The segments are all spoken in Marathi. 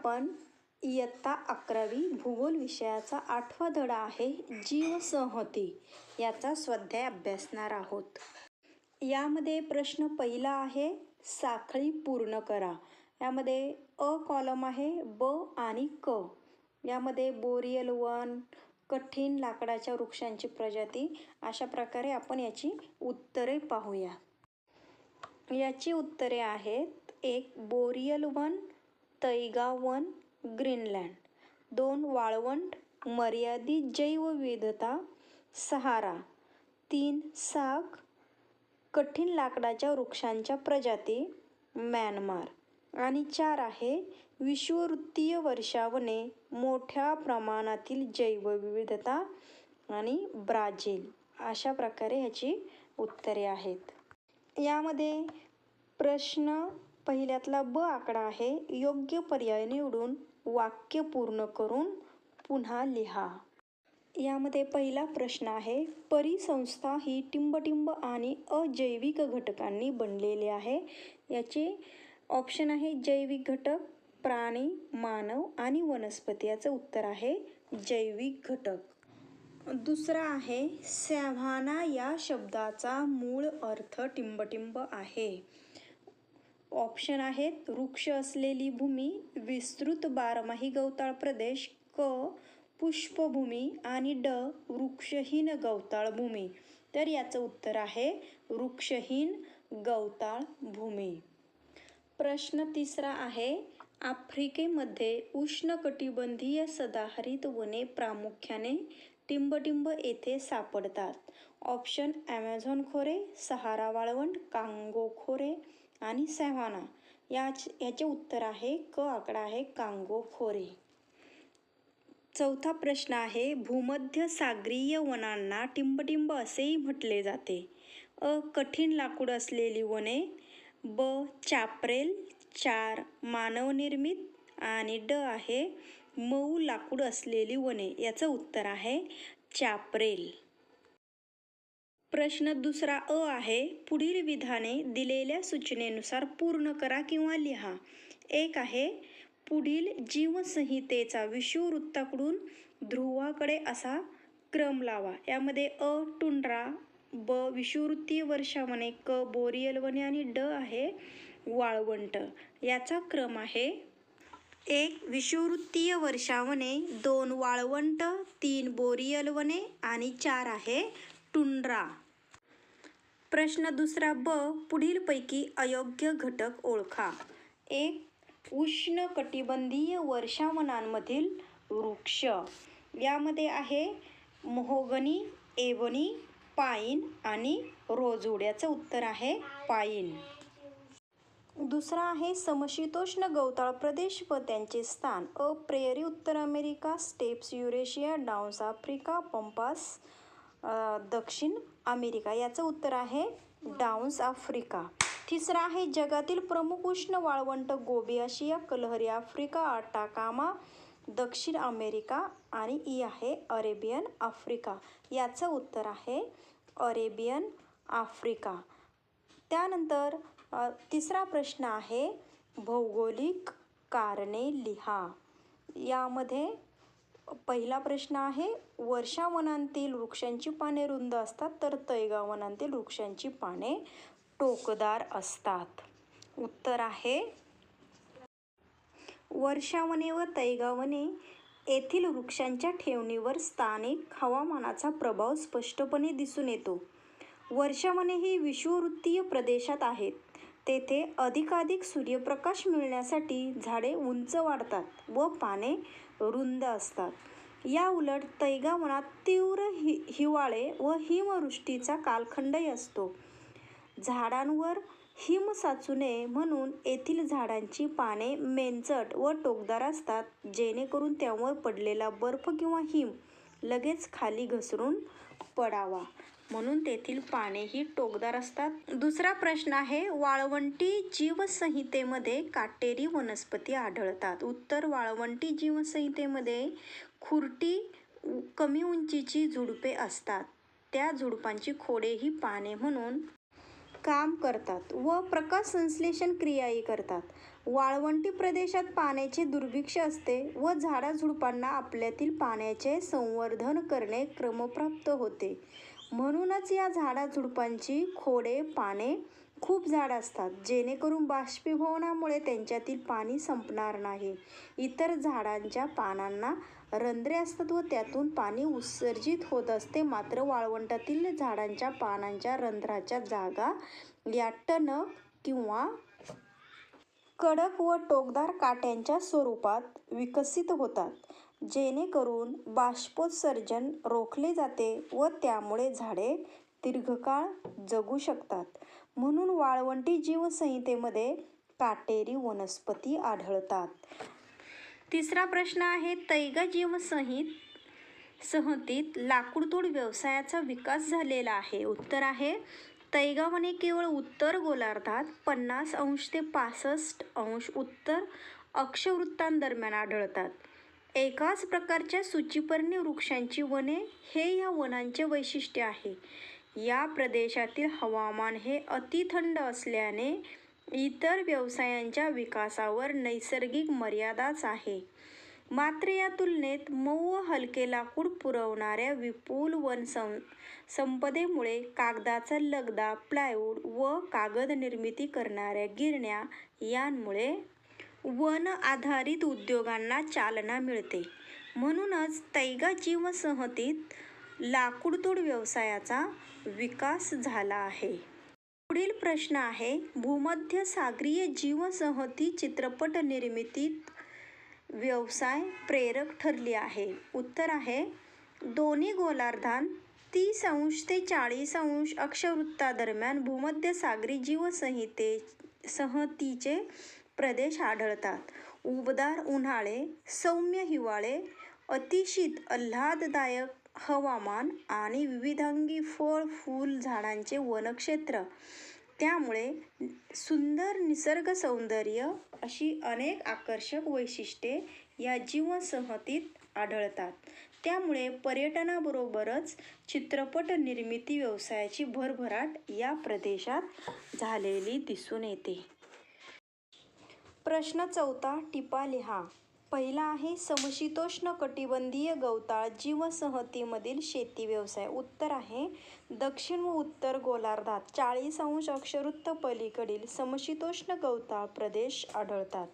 आपण इयत्ता अकरावी भूगोल विषयाचा आठवा धडा आहे जीवसंहती. याचा स्वाध्याय अभ्यासणार आहोत. यामध्ये प्रश्न पहिला आहे साखळी पूर्ण करा. यामध्ये अ कॉलम आहे ब आणि क. यामध्ये बोरियल वन कठीण लाकडाच्या वृक्षांची प्रजाती अशा प्रकारे आपण याची उत्तरे पाहूया. याची उत्तरे आहेत एक बोरियल वन तैगावन ग्रीनलँड. दोन वाळवंट मर्यादित जैवविविधता सहारा. तीन साग कठीण लाकडाच्या वृक्षांच्या प्रजाती म्यानमार. आणि चार आहे विषुववृत्तीय वर्षावने मोठ्या प्रमाणातील जैवविविधता आणि ब्राझील. अशा प्रकारे ह्याची उत्तरे आहेत. यामध्ये प्रश्न पहिल्यातला ब आकडा आहे योग्य पर्याय निवडून वाक्य पूर्ण करून पुन्हा लिहा. यामध्ये पहिला प्रश्न आहे परिसंस्था ही टिंबटिंब आणि अजैविक घटकांनी बनलेली आहे. याचे ऑप्शन आहे जैविक घटक प्राणी मानव आणि वनस्पती. याचं उत्तर आहे जैविक घटक. दुसरा आहे सॅव्हाना या शब्दाचा मूळ अर्थ टिंबटिंब आहे. ऑप्शन आहेत. वृक्ष असलेली भूमी विस्तृत बारमाही गवताळ प्रदेश क पुष्पभूमी आणि ड वृक्षहीन गवताळ भूमी. तर याचं उत्तर आहे वृक्षहीन गवताळ भूमी. प्रश्न तिसरा आहे आफ्रिकेमध्ये उष्णकटिबंधीय सदाहरित वने प्रामुख्याने टिंबटिंब येथे सापडतात. ऑप्शन ॲमेझॉन खोरे सहारा वाळवंट कांगो खोरे आणि सॅव्हाना याच याचे उत्तर आहे क आकडा आहे कांगो खोरे चौथा प्रश्न आहे भूमध्य सागरीय वनांना टिंबटिंब असेही म्हटले जाते. अ कठीण लाकूड असलेली वने. ब चापरेल. चार मानवनिर्मित. आणि ड आहे मऊ लाकूड असलेली वने. याचं उत्तर आहे चापरेल. प्रश्न दुसरा अ आहे पुढील विधाने दिलेल्या सूचनेनुसार पूर्ण करा किंवा लिहा. एक आहे पुढील जीवसंहितेचा विषुववृत्ताकडून ध्रुवाकडे असा क्रम लावा. यामध्ये अ टुंड्रा ब विषुववृत्तीय वर्षावने क बोरियल वने आणि ड आहे वाळवंट. याचा क्रम आहे एक विषुववृत्तीय वर्षावने दोन वाळवंट तीन बोरियल वने आणि चार आहे टुंड्रा. प्रश्न दुसरा ब पुढीलपैकी अयोग्य घटक ओळखा. एक उष्ण कटिबंधीय वर्षावनांमधील वृक्ष. यामध्ये आहे मोहोगनी एवनी पाईन आणि रोजुड्याचं उत्तर आहे पाईन. दुसरा आहे समशीतोष्ण गवताळ प्रदेश व त्यांचे स्थान. अ प्रेयरी उत्तर America steppes Eurasia downs Africa pampas दक्षिण अमेरिका. याचं उत्तर आहे डाऊन्स आफ्रिका. तिसरा आहे जगातील प्रमुख उष्ण वाळवंट गोबी. आशिया कलहरी आफ्रिका आटाकामा दक्षिण अमेरिका आणि ई आहे अरेबियन आफ्रिका. याचं उत्तर आहे अरेबियन आफ्रिका. त्यानंतर तिसरा प्रश्न आहे भौगोलिक कारणे लिहा. यामध्ये पहिला प्रश्न आहे वर्षावनांतील वृक्षांची पाने रुंद असतात तर तैगावनांतील वृक्षांची पाने टोकदार असतात. उत्तर आहे वर्षावने व तैगावने येथील वृक्षांच्या ठेवणीवर स्थानिक हवामानाचा प्रभाव स्पष्टपणे दिसून येतो. वर्षावने ही विषुववृत्तीय प्रदेशात आहेत. तेथे अधिकाधिक सूर्यप्रकाश मिळण्यासाठी झाडे उंच वाढतात व पाने रुंद असतात. या उलट तैगावनात तीव्र हि हिवाळे व हिमवृष्टीचा कालखंडही असतो. झाडांवर हिम साचू नये म्हणून येथील झाडांची पाने मेंचट व टोकदार असतात जेणेकरून त्यावर पडलेला बर्फ किंवा हिम लगेच खाली घसरून पडावा. म्हणून तेथील पानेही टोकदार असतात दुसरा प्रश्न आहे वाळवंटी जीवसंहितेमध्ये काटेरी वनस्पती आढळतात उत्तर वाळवंटी जीवसंहितेमध्ये खुरटी कमी उंचीची झुडपे असतात त्या झुडपांची खोडे ही पाने म्हणून काम करतात व प्रकाश संश्लेषण क्रियाही करतात. वाळवंटी प्रदेशात पाण्याचे दुर्भिक्ष असते व झाडाझुडपांना आपल्यातील पाण्याचे संवर्धन करणे क्रमप्राप्त होते. म्हणूनच या झाडाझुडपांची खोडे, पाने खूप जाड असतात, जेणेकरून बाष्पीभवनामुळे त्यांच्यातील पाणी संपणार नाही. इतर झाडांच्या पानांना रंध्रे असतात व त्यातून पाणी उत्सर्जित होत असते. मात्र वाळवंटातील झाडांच्या पानांच्या रंध्राच्या जागा या टणक किंवा कडक व टोकदार काट्यांच्या स्वरूपात विकसित होतात, जेणेकरून बाष्पोत्सर्जन रोखले जाते व त्यामुळे झाडे दीर्घकाळ जगू शकतात. म्हणून वाळवंटी जीवसंहितेमध्ये काटेरी वनस्पती आढळतात. तिसरा प्रश्न आहे तैगा संहतीत लाकूडतोड व्यवसायाचा विकास झालेला आहे. उत्तर आहे तैगावने केवळ उत्तर गोलार्धात पन्नास अंश ते पासष्ट अंश उत्तर अक्षवृत्तांदरम्यान आढळतात. एकाच प्रकारच्या सूचिपर्णी वृक्षांची वने हे या वनांचे वैशिष्ट्य आहे. या प्रदेशातील हवामान हे अतिथंड असल्याने इतर व्यवसायांच्या विकासावर नैसर्गिक मर्यादाच आहे. मात्र या तुलनेत मऊ व हलके लाकूड पुरवणाऱ्या विपुल वन सं संपदेमुळे कागदाचा लगदा, प्लायवूड व कागद निर्मिती करणाऱ्या गिरण्या यांमुळे वन-आधारित उद्योगांना चालना मिळते. म्हणूनच तैगा जीवसंहतीत लाकूडतोड व्यवसायाचा विकास झाला आहे. पुढील प्रश्न आहे भूमध्यसागरीय जीवसंहती चित्रपट निर्मितीत व्यवसाय प्रेरक ठरली आहे. उत्तर आहे दोन्ही गोलार्धान तीस अंश ते चाळीस अंश अक्षवृत्तांदरम्यान जीवसंहिते जीवसंहितेचे प्रदेश आढळतात. उबदार उन्हाळे, सौम्य हिवाळे, अतिशीत आल्हाददायक हवामान आणि विविधांगी फळ-फूल झाडांचे वनक्षेत्र, त्यामुळे सुंदर निसर्गसौंदर्य अशी अनेक आकर्षक वैशिष्ट्ये या जीवनसंहतीत आढळतात. त्यामुळे पर्यटनाबरोबरच चित्रपट निर्मिती व्यवसायाची भरभराट या प्रदेशात झालेली दिसून येते. प्रश्न चौथा टिपा लिहा. पहिला आहे समशीतोष्ण कटिबंधीय गवताळ जीवसहतीमधील शेती व्यवसाय. उत्तर आहे दक्षिण व उत्तर गोलार्धात चाळीस अंश अक्षवृत्त पलीकडील समशीतोष्ण गवताळ प्रदेश आढळतात.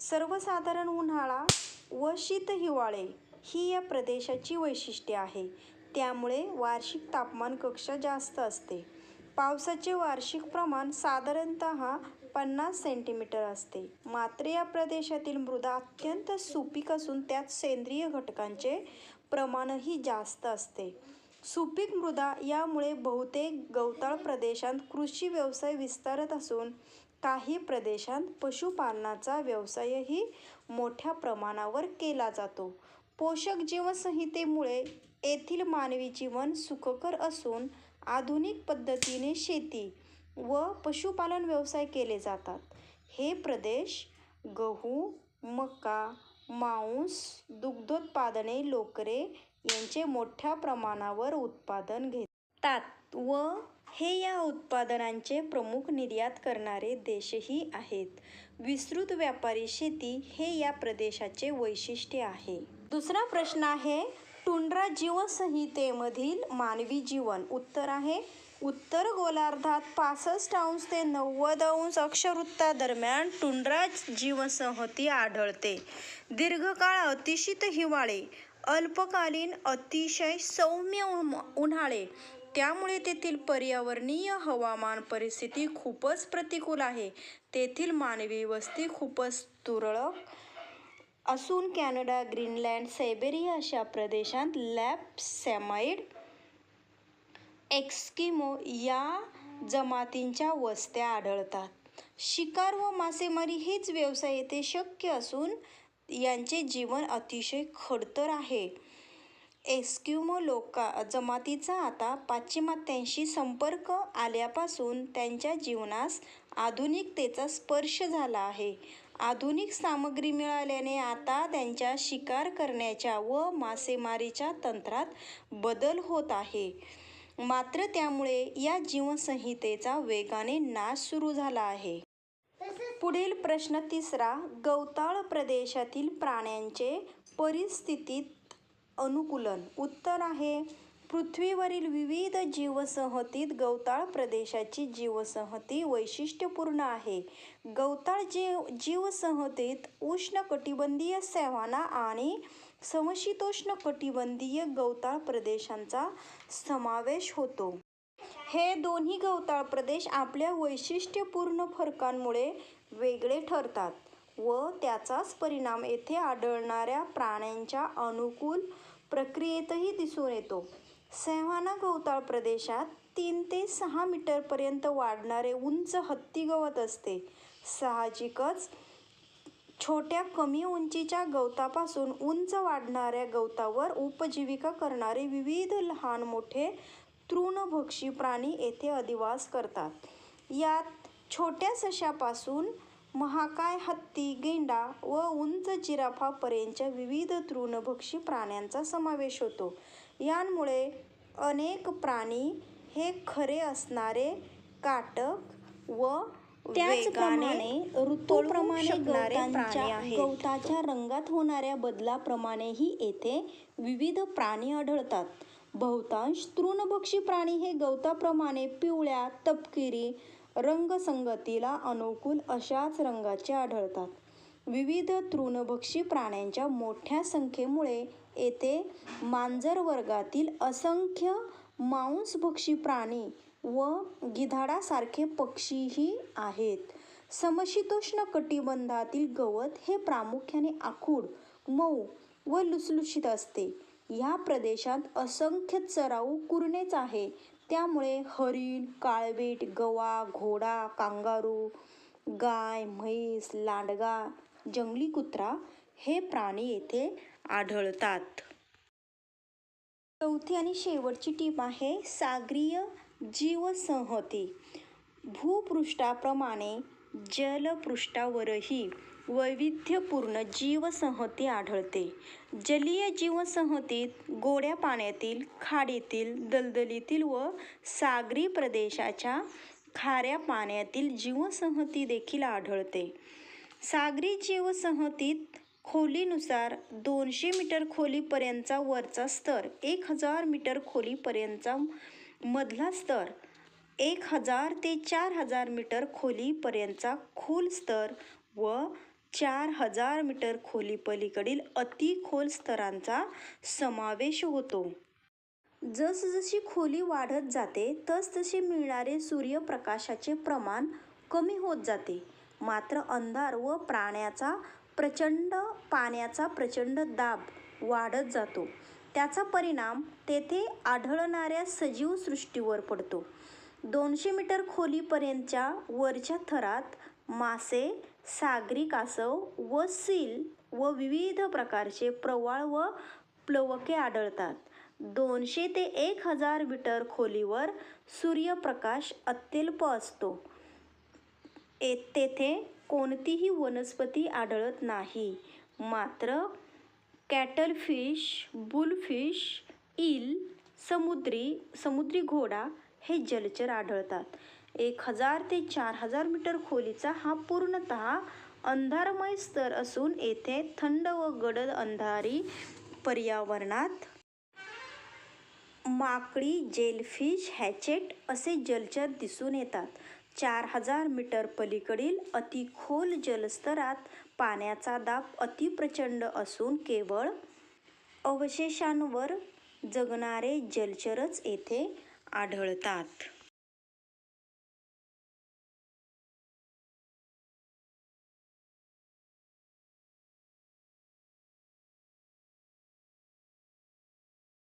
सर्वसाधारण उन्हाळा व शीत हिवाळे ही या प्रदेशाची वैशिष्ट्ये आहे त्यामुळे वार्षिक तापमान कक्षा जास्त असते. पावसाचे वार्षिक प्रमाण साधारणतः पन्नास सेंटीमीटर असते. मात्र या प्रदेशातील मृदा अत्यंत सुपीक असून त्यात सेंद्रिय घटकांचे प्रमाणही जास्त असते. सुपीक मृदा यामुळे बहुतेक गवताळ प्रदेशात कृषी व्यवसाय विस्तारत असून काही प्रदेशांत पशुपालनाचा व्यवसायही मोठ्या प्रमाणावर केला जातो. पोषक जीवसंहितेमुळे येथील मानवी जीवन सुखकर असून आधुनिक पद्धतीने शेती व पशुपालन व्यवसाय केले जातात. हे प्रदेश गहू, मका, मांस, दुग्धोत्पादने, लोकरे यांचे मोठ्या प्रमाणावर उत्पादन घेतात व हे या उत्पादनांचे प्रमुख निर्यात करणारे देशही आहेत. विस्तृत व्यापारी शेती हे या प्रदेशाचे वैशिष्ट्य आहे. दुसरा प्रश्न आहे टुंड्रा जीवसंहितेमधील मानवी जीवन. उत्तर आहे उत्तर गोलार्धात पासष्ट अंश ते नव्वद अंश अक्षवृत्तांदरम्यान टुंड्रा जीवसंहती आढळते. दीर्घकाळ अतिशीत हिवाळे, अल्पकालीन अतिशय सौम्य उन्हाळे, त्यामुळे तेथील पर्यावरणीय हवामान परिस्थिती खूपच प्रतिकूल आहे. तेथील मानवी वस्ती खूपच तुरळक असून कॅनडा, ग्रीनलँड, सायबेरिया अशा प्रदेशात लॅपसॅमाइड, एस्किमो या जमातींच्या वस्त्या आढळतात. शिकार व मासेमारी हेच व्यवसाय येथे शक्य असून यांचे जीवन अतिशय खडतर आहे. एस्किमो जमातीचा आता पाश्चिमात्यांशी संपर्क आल्यापासून त्यांच्या जीवनास आधुनिकतेचा स्पर्श झाला आहे. आधुनिक सामग्री मिळाल्याने आता त्यांच्या शिकार करण्याच्या व मासेमारीच्या तंत्रात बदल होत आहे. मात्र त्यामुळे या जीवनसंहितेचा वेगाने नाश सुरू झाला आहे. पुढील प्रश्न तिसरा गवताळ प्रदेशातील प्राण्यांचे परिस्थितीत अनुकूलन. उत्तर आहे पृथ्वीवरील विविध जीवसंहतीत गवताळ प्रदेशाची जीवसंहती वैशिष्ट्यपूर्ण आहे. गवताळ जीव जीवसंहतीत उष्णकटिबंधीय सॅव्हाना आणि समशीतोष्ण कटिबंधीय गवताळ प्रदेशांचा समावेश होतो. हे दोन्ही गवताळ प्रदेश आपल्या वैशिष्ट्यपूर्ण फरकांमुळे वेगळे ठरतात व त्याचाच परिणाम येथे आढळणाऱ्या प्राण्यांच्या अनुकूल प्रक्रियेतही दिसून येतो. सॅव्हाना गवताळ प्रदेशात तीन ते सहा मीटरपर्यंत वाढणारे उंच हत्ती गवत असते. साहजिकच छोट्या कमी उंचीच्या गवतापासून उंच वाढणाऱ्या गवतावर उपजीविका करणारे विविध लहान मोठे तृणभक्षी प्राणी येथे अधिवास करतात. यात छोट्या सशापासून महाकाय हत्ती गेंडा व उंच जिराफापर्यंतच्या विविध तृणभक्षी प्राण्यांचा समावेश होतो. यांमुळे अनेक प्राणी हे खरे असणारे काटक व त्याचप्रमाणे ऋतूप्रमाणे गवताच्या रंगात होणाऱ्या बदलाप्रमाणेही येथे विविध प्राणी आढळतात. बहुतांश तृणभक्षी प्राणी हे गवताप्रमाणे पिवळ्या तपकिरी रंगसंगतीला अनुकूल अशाच रंगाचे आढळतात. विविध तृणभक्षी प्राण्यांच्या मोठ्या संख्येमुळे येथे मांजर वर्गातील असंख्य मांसभक्षी प्राणी व गिधाडासारखे पक्षीही आहेत. समशीतोष्ण कटिबंधातील गवत हे प्रामुख्याने आखूड मऊ व लुसलुशीत असते. या प्रदेशात असंख्य चराऊ कुरणेच आहे. त्यामुळे हरिण काळवीट गवा घोडा कांगारू गाय म्हैस लांडगा जंगली कुत्रा हे प्राणी येथे आढळतात. चौथी आणि शेवटची टीप आहे सागरीय जीवसंहती. भूपृष्ठाप्रमाणे जलपृष्ठावरही वैविध्यपूर्ण जीवसंहती आढळते. जलीय जीवसंहतीत गोड्या पाण्यातील खाडीतील दलदलीतील व सागरी प्रदेशाच्या खाऱ्या पाण्यातील जीवसंहती देखील आढळते. सागरी जीवसंहतीत खोलीनुसार दोनशे मीटर खोलीपर्यंतचा वरचा स्तर एक हजार मीटर खोलीपर्यंतचा मधला स्तर एक हजार ते चार हजार मीटर खोलीपर्यंतचा खोल स्तर व चार हजार मीटर खोलीपलीकडील अतिखोल स्तरांचा समावेश होतो. जसजशी खोली वाढत जाते तसतसे मिळणारे सूर्यप्रकाशाचे प्रमाण कमी होत जाते. मात्र अंधार व प्राण्याचा प्रचंड पाण्याचा प्रचंड दाब वाढत जातो. त्याचा परिणाम तेथे आढळणाऱ्या सजीव सृष्टीवर पडतो. दोनशे मीटर खोलीपर्यंतच्या वरच्या थरात मासे सागरी कासव व सील व विविध प्रकारचे प्रवाळ व प्लवके आढळतात. दोनशे ते एक हजार मीटर खोलीवर सूर्यप्रकाश अत्यल्प असतो. ए तेथे कोणतीही वनस्पती आढळत नाही. मात्र कॅटलफिश बुलफिश ईल समुद्री समुद्री घोडा हे जलचर आढळतात. एक हजार ते चार हजार मीटर खोलीचा हा पूर्णतः अंधारमय स्तर असून येथे थंड व गडद अंधारी पर्यावरणात माकडी जेलफिश हॅचेट असे जलचर दिसून येतात. चार हजार मीटर पलीकडील अतिखोल जलस्तरात पाण्याचा दाब अतिप्रचंड असून केवळ अवशेषांवर जगणारे जलचरच येथे आढळतात.